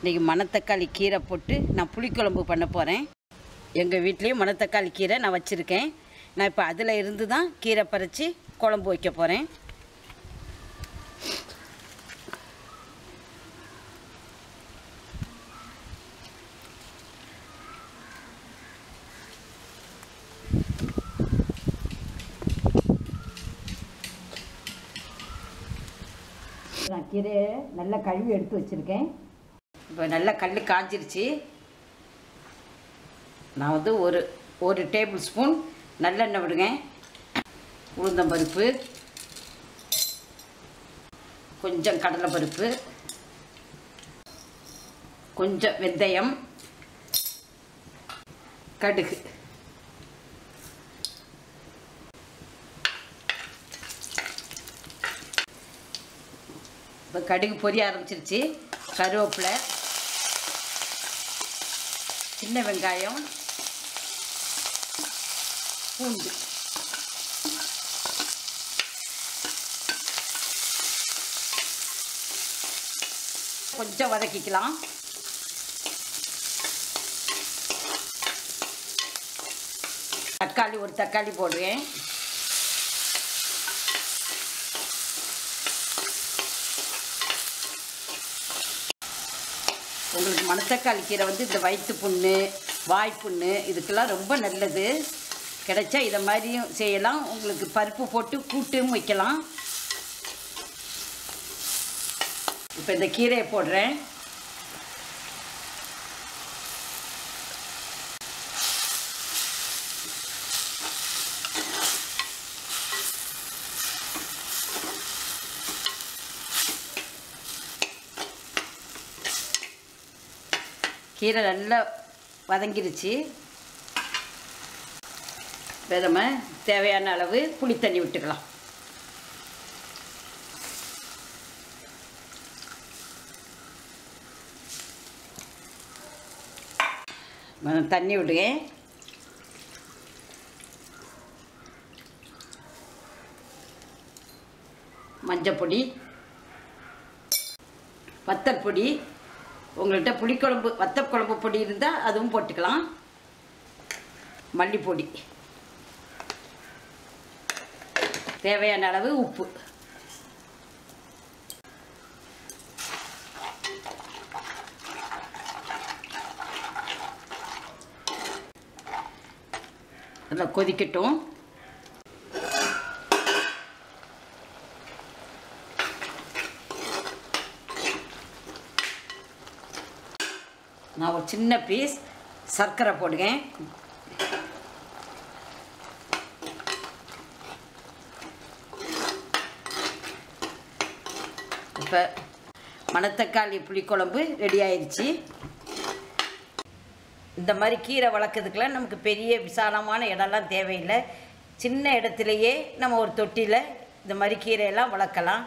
இன்றைக்கி மணத்தக்காளி கீரை போட்டு நான் புளிக்குழம்பு பண்ண போகிறேன் எங்கள் வீட்லேயும் மணத்தக்காளி கீரை நான் வச்சுருக்கேன். நான் இப்போ அதில் இருந்து தான் கீரை பறித்து குழம்பு வைக்க போகிறேன் நான் கீரையை நல்லா கழுவி எடுத்து வச்சுருக்கேன். இப்போ நல்லா கல் காஞ்சிருச்சு. நான் வந்து ஒரு ஒரு டேபிள் ஸ்பூன் நல்லெண்ணெய் விடுங்க. உளுந்தம்பருப்பு கொஞ்சம் கடலைப்பருப்பு கொஞ்சம் வெந்தயம். கடுகு. இப்போ கடுகு பொரிய ஆரம்பிச்சிருச்சு. கருவேப்பிலை. சின்ன வெங்காயம் பூண்டு கொஞ்சம் வதக்கிக்கலாம் தக்காளி ஒரு தக்காளி போடுவேன் உங்களுக்கு மணத்தக்காளி கீரை வந்து இந்த வயிற்று புண்ணு வாய்ப்புண்ணு இதுக்கெல்லாம் ரொம்ப நல்லது. கிடைச்சா இதை மாதிரியும் செய்யலாம். உங்களுக்கு பருப்பு போட்டு கூட்டும் வைக்கலாம். இப்போ இந்த கீரையை போடுறேன். கீரை நல்லா வதங்கிருச்சு. இப்போ நம்ம தேவையான அளவு புளி தண்ணி விட்டுக்கலாம். நான் தண்ணி விடுங்க. மஞ்சப்பொடி வத்தல் பொடி உங்கள்கிட்ட புளிக்குழம்பு வத்த குழம்பு பொடி இருந்தால் அதுவும் போட்டுக்கலாம். மல்லிப்பொடி. தேவையான அளவு உப்பு. நல்லா கொதிக்கட்டும். நான் ஒரு சின்ன பீஸ் சர்க்கரை போடுவேன் இப்போ மணத்தக்காளி புளிக்குழம்பு ரெடி ஆயிடுச்சு இந்த மாதிரி கீரை வளர்க்குறதுக்கெலாம் நமக்கு பெரிய விசாலமான இடம்லாம் தேவையில்லை. சின்ன இடத்துலையே நம்ம ஒரு தொட்டியில் இந்த மாதிரி கீரையெல்லாம் வளர்க்கலாம்.